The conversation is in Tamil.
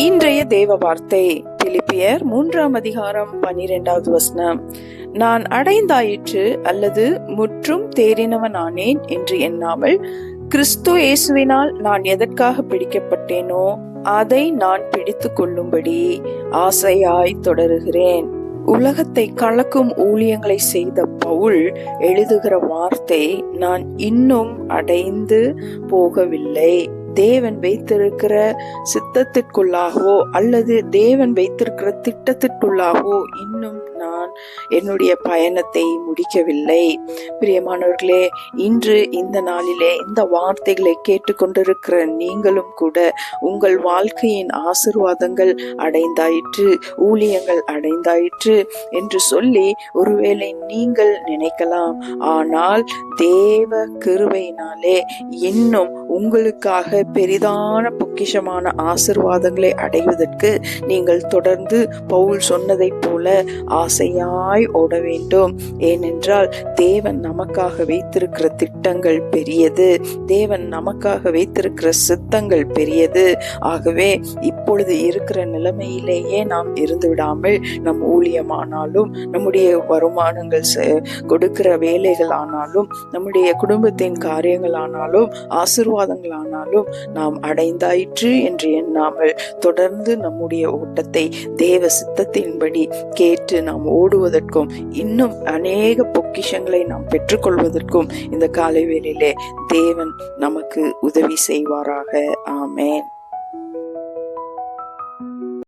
இன்றைய தேவ வார்த்தை பிலிப்பியர் மூன்றாம் அதிகாரம் பனிரெண்டாவது வசனம். நான் அடைந்தாயிற்று அல்லது முற்றும் தேறினவனானேன் என்று எண்ணாமல் கிறிஸ்து இயேசுவினால் நான் எதற்காக பிடிக்கப்பட்டேனோ அதை நான் பிடித்து கொள்ளும்படி ஆசையாய் தொடருகிறேன். உலகத்தை கலக்கும் ஊழியங்களை செய்த பவுல் எழுதுகிற வார்த்தை நான் இன்னும் அடைந்து போகவில்லை. தேவன் வைத்திருக்கிற சித்தத்திற்குள்ளாகவோ அல்லது தேவன் வைத்திருக்கிற திட்டத்திற்குள்ளாகவோ இன்னும் நான் என்னுடைய பயணத்தை முடிக்கவில்லை. பிரியமானவர்களே இன்று இந்த நாளிலே இந்த வார்த்தைகளை கேட்டுக்கொண்டிருக்கிற நீங்களும் கூட உங்கள் வாழ்க்கையின் ஆசிர்வாதங்கள் அடைந்தாயிற்று ஊழியங்கள் அடைந்தாயிற்று என்று சொல்லி ஒருவேளை நீங்கள் நினைக்கலாம். ஆனால் தேவ கிருபையினாலே இன்னும் உங்களுக்காக பெரிதான பொக்கிஷமான ஆசிர்வாதங்களை அடைவதற்கு நீங்கள் தொடர்ந்து பவுல் சொன்னதைப் போல ஆசையாய் ஓட வேண்டும். ஏனென்றால் தேவன் நமக்காக வைத்திருக்கிற திட்டங்கள் பெரியது. தேவன் நமக்காக வைத்திருக்கிற சித்தங்கள் பெரியது. ஆகவே இப்பொழுது இருக்கிற நிலைமையிலேயே நாம் இருந்து விடாமல் நம் ஊழியமானாலும் நம்முடைய வருமானங்கள் செ- கொடுக்கிற வேலைகள் ஆனாலும் நம்முடைய குடும்பத்தின் காரியங்கள் ஆனாலும் ஆசிர்வாத ஆனாலும் நாம் அடைந்தாயிற்று என்று எண்ணாமல் தொடர்ந்து நம்முடைய ஓட்டத்தை தேவ சித்தத்தின்படி கேட்டு நாம் ஓடுவதற்கும் இன்னும் அநேக பொக்கிஷங்களை நாம் பெற்றுக்கொள்வதற்கும் இந்த காலை வேளையிலே தேவன் நமக்கு உதவி செய்வாராக. ஆமேன்.